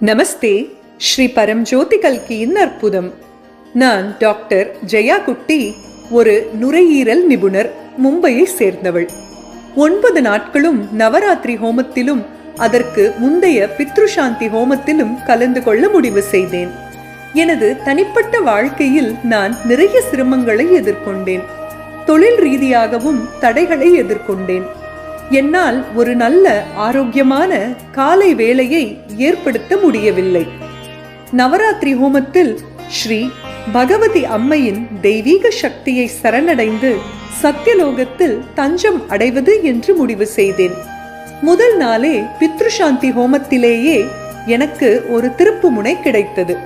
நமஸ்தே ஸ்ரீ பரம்ஜோதி கல்கியின் அற்புதம். நான் டாக்டர் ஜெயா குட்டி ஒரு நுரையீரல் நிபுணர் மும்பையை சேர்ந்தவள். ஒன்பது நாட்களும் நவராத்திரி ஹோமத்திலும் அதற்கு முந்தைய பித்ருசாந்தி ஹோமத்திலும் கலந்து கொள்ள முடிவு செய்தேன். எனது தனிப்பட்ட வாழ்க்கையில் நான் நிறைய சிரமங்களை எதிர்கொண்டேன். தொழில் ரீதியாகவும் தடைகளை எதிர்கொண்டேன். என்னால் ஒரு நல்ல ஆரோக்கியமான காலை வேளையை ஏற்படுத்த முடியவில்லை. நவராத்திரி ஹோமத்தில் ஸ்ரீ பகவதி அம்மையின் தெய்வீக சக்தியை சரணடைந்து சத்தியலோகத்தில் தஞ்சம் அடைவது என்று முடிவு செய்தேன். முதல் நாளே பித்ருசாந்தி ஹோமத்திலேயே எனக்கு ஒரு திருப்புமுனை கிடைத்தது.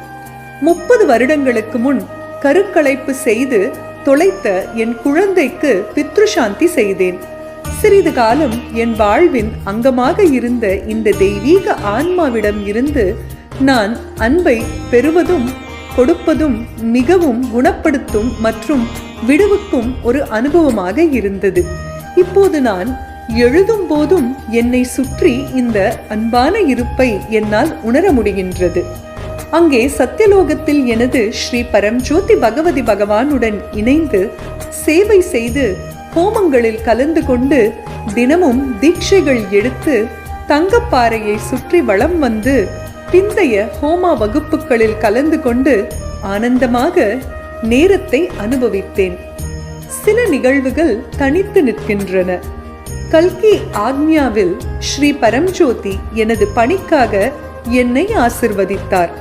முப்பது வருடங்களுக்கு முன் கருக்கலைப்பு செய்து தொலைத்த என் குழந்தைக்கு பித்ருசாந்தி செய்தேன். சிறிது காலம் என் வாழ்வின் அங்கமாக இருந்த இந்த தெய்வீக ஆன்மாவிடம் இருந்து நான் அன்பை பெறுவதும் கொடுப்பதும் மிகவும் குணப்படுத்தும் மற்றும் விடுவுக்கும் ஒரு அனுபவமாக இருந்தது. இப்போது நான் எழுதும் போதும் என்னை சுற்றி இந்த அன்பான இருப்பை என்னால் உணர முடிகின்றது. அங்கே சத்தியலோகத்தில் எனது ஸ்ரீ பரம் ஜோதி பகவதி பகவானுடன் இணைந்து சேவை செய்து ஹோமங்களில் கலந்து கொண்டு தினமும் தீட்சைகள் எடுத்து தங்கப்பாறையை சுற்றி வளம் வந்து பிந்தைய ஹோமா வகுப்புகளில் கலந்து கொண்டு ஆனந்தமாக நேரத்தை அனுபவித்தேன். சில நிகழ்வுகள் தனித்து நிற்கின்றன. கல்கி ஆக்ஞாவில் ஸ்ரீ பரம்ஜோதி எனது பணிக்காக என்னை ஆசிர்வதித்தார்.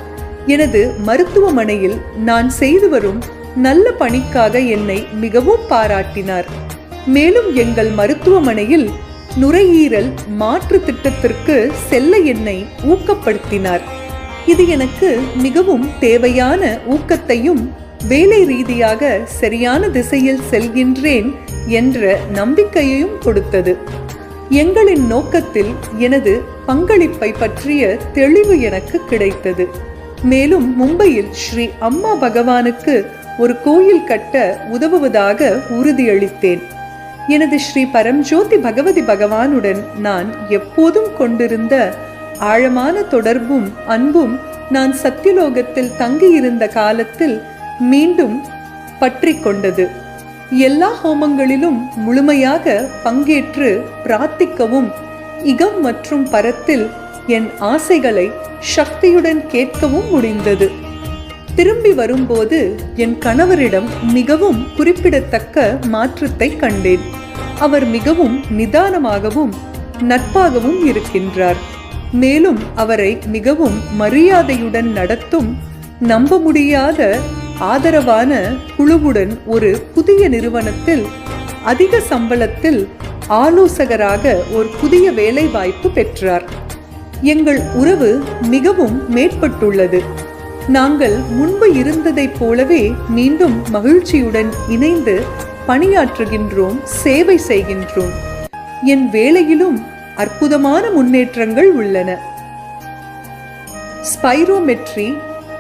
எனது மருத்துவமனையில் நான் செய்து வரும் நல்ல பணிக்காக என்னை மிகவும் பாராட்டினார். மேலும் எங்கள் மருத்துவமனையில் நுரையீரல் மாற்று திட்டத்திற்கு செல்ல என்னை ஊக்கப்படுத்தினார். இது எனக்கு மிகவும் தேவையான ஊக்கத்தையும் வேலை ரீதியாக சரியான திசையில் செல்கின்றேன் என்ற நம்பிக்கையையும் கொடுத்தது. எங்களின் நோக்கத்தில் எனது பங்களிப்பை பற்றிய தெளிவு எனக்கு கிடைத்தது. மேலும் மும்பையில் ஸ்ரீ அம்மா பகவானுக்கு ஒரு கோயில் கட்ட உதவுவதாக உறுதியளித்தேன். எனது ஸ்ரீ பரம்ஜோதி பகவதி பகவானுடன் நான் எப்போதும் கொண்டிருந்த ஆழமான தொடர்பும் அன்பும் நான் சத்தியலோகத்தில் தங்கியிருந்த காலத்தில் மீண்டும் பற்றி கொண்டது. எல்லா ஹோமங்களிலும் முழுமையாக பங்கேற்று பிரார்த்திக்கவும் இகம் மற்றும் பரத்தில் என் ஆசைகளை சக்தியுடன் கேட்கவும் முடிந்தது. திரும்பி வரும்போது என் கணவரிடம் மிகவும் குறிப்பிடத்தக்க மாற்றத்தை கண்டேன். அவர் மிகவும் நிதானமாகவும் நட்பாகவும் இருக்கின்றார். மேலும் அவரை மிகவும் மரியாதையுடன் நடத்தும் நம்ப முடியாத ஆதரவான குழுவுடன் ஒரு புதிய நிறுவனத்தில் அதிக சம்பளத்தில் ஆலோசகராக ஒரு புதிய வேலை வாய்ப்பு பெற்றார். எங்கள் உறவு மிகவும் மேற்பட்டுள்ளது. நாங்கள் முன்பு இருந்ததைப் போலவே மீண்டும் மகிழ்ச்சியுடன் இணைந்து பணியாற்றுகின்றோம் சேவை செய்கின்றோம். என் வேலையிலும் அற்புதமான முன்னேற்றங்கள் உள்ளன. ஸ்பைரோமெட்ரி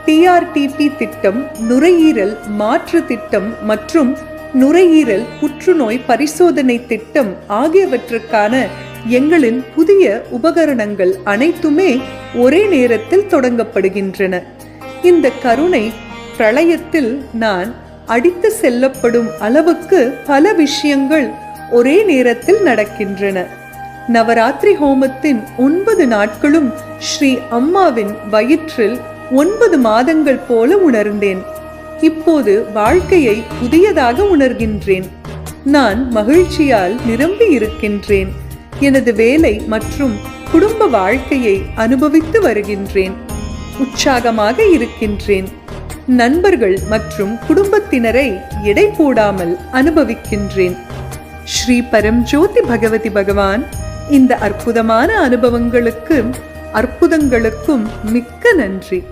டிஆர்டிபி திட்டம் நுரையீரல் மாற்று திட்டம் மற்றும் நுரையீரல் புற்றுநோய் பரிசோதனை திட்டம் ஆகியவற்றுக்கான எங்களின் புதிய உபகரணங்கள் அனைத்துமே ஒரே நேரத்தில் தொடங்கப்படுகின்றன. இந்த கருணை பிரளயத்தில் நான் அடித்து செல்லப்படும் அளவுக்கு பல விஷயங்கள் ஒரே நேரத்தில் நடக்கின்றன. நவராத்திரி ஹோமத்தின் ஒன்பது நாட்களும் ஸ்ரீ அம்மாவின் வயிற்றில் ஒன்பது மாதங்கள் போல உணர்ந்தேன். இப்போது வாழ்க்கையை புதியதாக உணர்கின்றேன். நான் மகிழ்ச்சியால் நிரம்பி இருக்கின்றேன். எனது வேலை மற்றும் குடும்ப வாழ்க்கையை அனுபவித்து வருகின்றேன். உற்சாகமாக இருக்கின்றேன். நண்பர்கள் மற்றும் குடும்பத்தினரை எடை போடாமல் அனுபவிக்கின்றேன். ஸ்ரீ பரம்ஜோதி பகவதி பகவான் இந்த அற்புதமான அனுபவங்களுக்கு அற்புதங்களுக்கும் மிக்க நன்றி.